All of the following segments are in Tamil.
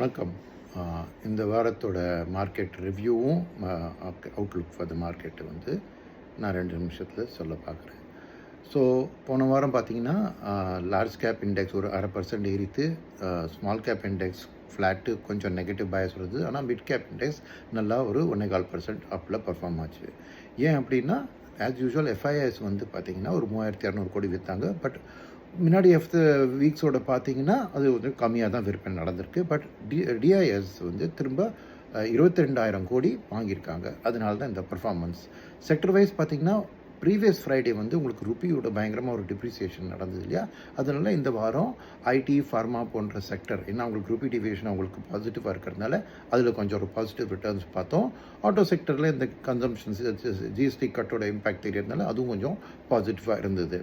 வணக்கம். இந்த வாரத்தோட மார்க்கெட் ரிவ்யூவும் அவுட்லுக் ஃபார் த மார்க்கெட்டு வந்து நான் ரெண்டு நிமிஷத்தில் சொல்ல பார்க்குறேன். ஸோ போன வாரம் பார்த்தீங்கன்னா லார்ஜ் கேப் இண்டெக்ஸ் ஒரு அரை பர்சன்ட் ஏறித்து ஸ்மால் கேப் இண்டெக்ஸ் ஃப்ளாட்டு கொஞ்சம் நெகட்டிவ் பயஸ் வருது. ஆனால் மிட் கேப் இண்டெக்ஸ் நல்லா ஒரு ஒன்றே கால் பர்சன்ட் அப்பில் பர்ஃபார்ம் ஆச்சு. ஏன் அப்படின்னா ஆஸ் யூஷுவல் எஃப்ஐஎஸ் வந்து பார்த்திங்கன்னா ஒரு மூவாயிரத்தி இரநூறு கோடி விற்றாங்க பட் முன்னாடி எஃப் வீக்ஸோட பார்த்தீங்கன்னா அது வந்து கம்மியாக தான் விற்பனை நடந்திருக்கு. பட் டி டிஐஎஸ் வந்து திரும்ப இருபத்தி ரெண்டாயிரம் கோடி வாங்கியிருக்காங்க. அதனால தான் இந்த பர்ஃபார்மன்ஸ் செக்டர் வைஸ் பார்த்தீங்கன்னா ப்ரீவியஸ் ஃப்ரைடே வந்து உங்களுக்கு ருப்பியோட பயங்கரமாக ஒரு டிப்ரிசியேஷன் நடந்தது இல்லையா? அதனால் இந்த வாரம் ஐடி ஃபார்மா போன்ற செக்டர் ஏன்னா உங்களுக்கு ருப்பி டிவியேஷன் அவங்களுக்கு பாசிட்டிவாக இருக்கிறதுனால அதில் கொஞ்சம் ஒரு பாசிட்டிவ் ரிட்டர்ன்ஸ் பார்த்தோம். ஆட்டோ செக்டரில் இந்த கன்சம்ஷன்ஸ் ஜிஎஸ்டி கட்டோட இம்பாக்ட் தெரியறதுனால அதுவும் கொஞ்சம் பாசிட்டிவாக இருந்தது.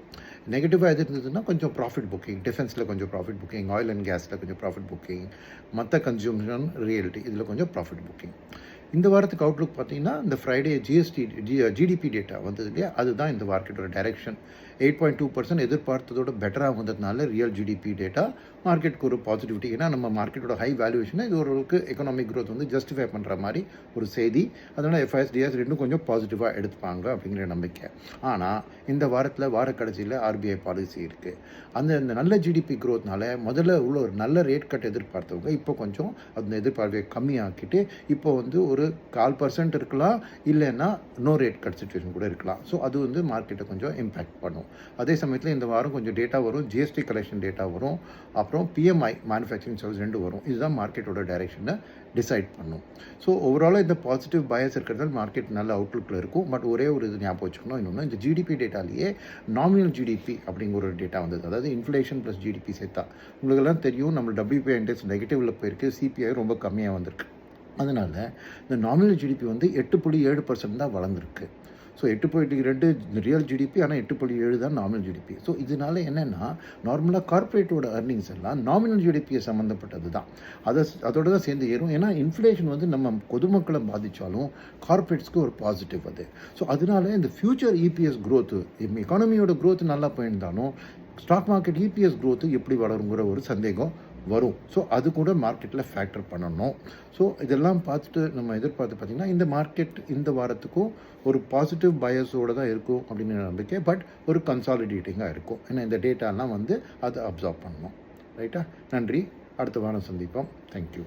நெகட்டிவாக எது இருந்ததுன்னா கொஞ்சம் ப்ராஃபிட் புக்கிங் டிஃபென்ஸில் கொஞ்சம் ப்ராஃபிட் புக்கிங் ஆயில் அண்ட் கேஸில் கொஞ்சம் ப்ராஃபிட் புக்கிங் மற்ற கன்சியூமன் ரியல்ட்டி இதில் கொஞ்சம் ப்ராஃபிட் புக்கிங் இந்த வாரத்துக்கு அவுட்லுக் பார்த்தீங்கன்னா இந்த Friday GST G GDP data வந்தது இல்லையா? அதுதான் இந்த மார்க்கெட்டோட direction eight point two percent எதிர்பார்த்ததோட பெட்டராக வந்ததுனால ரியல் ஜிடிபி டேட்டா மார்க்கெட்டுக்கு ஒரு பாசிட்டிவிட்டி ஏன்னா நம்ம மார்க்கெட்டோட ஹை வேல்யூவேஷனை இது ஓரளவுக்கு எக்கனாமிக் க்ரோத் வந்து ஜஸ்டிஃபை பண்ணுற மாதிரி ஒரு செய்தி. அதனால் எஃப்ஐஎஸ்டிஎஸ் ரெண்டும் கொஞ்சம் பாசிட்டிவாக எடுத்துப்பாங்க அப்படிங்கிற நம்பிக்கை. ஆனால் இந்த வாரத்தில் வார கடைசியில் ஆர்பிஐ பாலிசி இருக்குது அந்த இந்த நல்ல ஜிடிபி க்ரோத்னால முதல்ல உள்ள ஒரு நல்ல ரேட் கட் எதிர்பார்த்தவங்க இப்போ கொஞ்சம் அந்த எதிர்பார்ப்பை கம்மியாக்கிட்டு இப்போ வந்து ஒரு ஒரு கால் பர்சன்ட் இருக்கலாம் இல்லைன்னா நோ ரேட் கட் சுச்சுவேஷன் கூட இருக்கலாம். ஸோ அது வந்து மார்க்கெட்டை கொஞ்சம் இம்பேக்ட் பண்ணும். அதே சமயத்தில் இந்த வாரம் கொஞ்சம் டேட்டா வரும் ஜிஎஸ்டி கலெக்ஷன் டேட்டா வரும் அப்புறம் பிஎம்ஐ மேனுஃபேக்சரிங் சர்வீஸ் ரெண்டு வரும். இதுதான் மார்க்கெட்டோட டைரெக்ஷனை டிசைட் பண்ணும். ஸோ ஓவராலாக இந்த பாசிட்டிவ் பயஸ் இருக்கிறதால மார்க்கெட் நல்ல அவுட்லுக்கில் இருக்கும். பட் ஒரே ஒரு இது ஞாபகம் வச்சுக்கணும் இன்னொன்று இந்த ஜிடிபி டேட்டாலேயே நாமினல் ஜிடிபி அப்படிங்கிற ஒரு டேட்டா வந்தது. அதாவது இன்ஃப்ளேஷன் ப்ளஸ் ஜிடிபி சேர்த்தா. உங்களுக்கெல்லாம் தெரியும் நம்ம டபிள்யூபிஐ இண்டெக்ஸ் நெகட்டிவில் போயிருக்கு சிபிஐ ரொம்ப கம்மியாக வந்திருக்கு. அதனால் இந்த நாமினல் ஜிடிபி வந்து எட்டு புள்ளி ஏழு பர்சன்ட் தான் வளர்ந்துருக்கு. ஸோ எட்டு புள்ளி ரெண்டு ரியல் ஜிடிபி ஆனால் எட்டு புள்ளி ஏழு தான் நாமினல் ஜிடிபி ஸோ இதனால என்னென்னா நார்மலாக கார்ப்பரேட்டோட அர்னிங்ஸ் எல்லாம் நாமினல் ஜிடிபியை சம்மந்தப்பட்டது தான். அதை அதோட தான் சேர்ந்து ஏறும். ஏன்னா இன்ஃப்ளேஷன் வந்து நம்ம பொதுமக்களை பாதித்தாலும் கார்ப்பரேட்ஸ்க்கு ஒரு பாசிட்டிவ் அது. ஸோ அதனால இந்த ஃபியூச்சர் இபிஎஸ் க்ரோத்து எக்கானமியோட க்ரோத் நல்லா போயிருந்தாலும் ஸ்டாக் மார்க்கெட் இபிஎஸ் க்ரோத்து எப்படி வளருங்கிற ஒரு சந்தேகம் வரும். ஸோ அது கூட மார்க்கெட்டில் ஃபேக்டர் பண்ணணும். ஸோ இதெல்லாம் பார்த்துட்டு நம்ம எதிர்பார்த்து பார்த்திங்கன்னா இந்த மார்க்கெட் இந்த வாரத்துக்கும் ஒரு பாசிட்டிவ் பயஸோடு தான் இருக்கும் அப்படின்னு நம்பிக்கை. பட் ஒரு கன்சாலிடேட்டிங்காக இருக்கும். ஏன்னா இந்த டேட்டாலாம் வந்து அதை அப்சர்வ் பண்ணணும். ரைட்டா நன்றி. அடுத்த வாரம் சந்திப்போம். தேங்க்யூ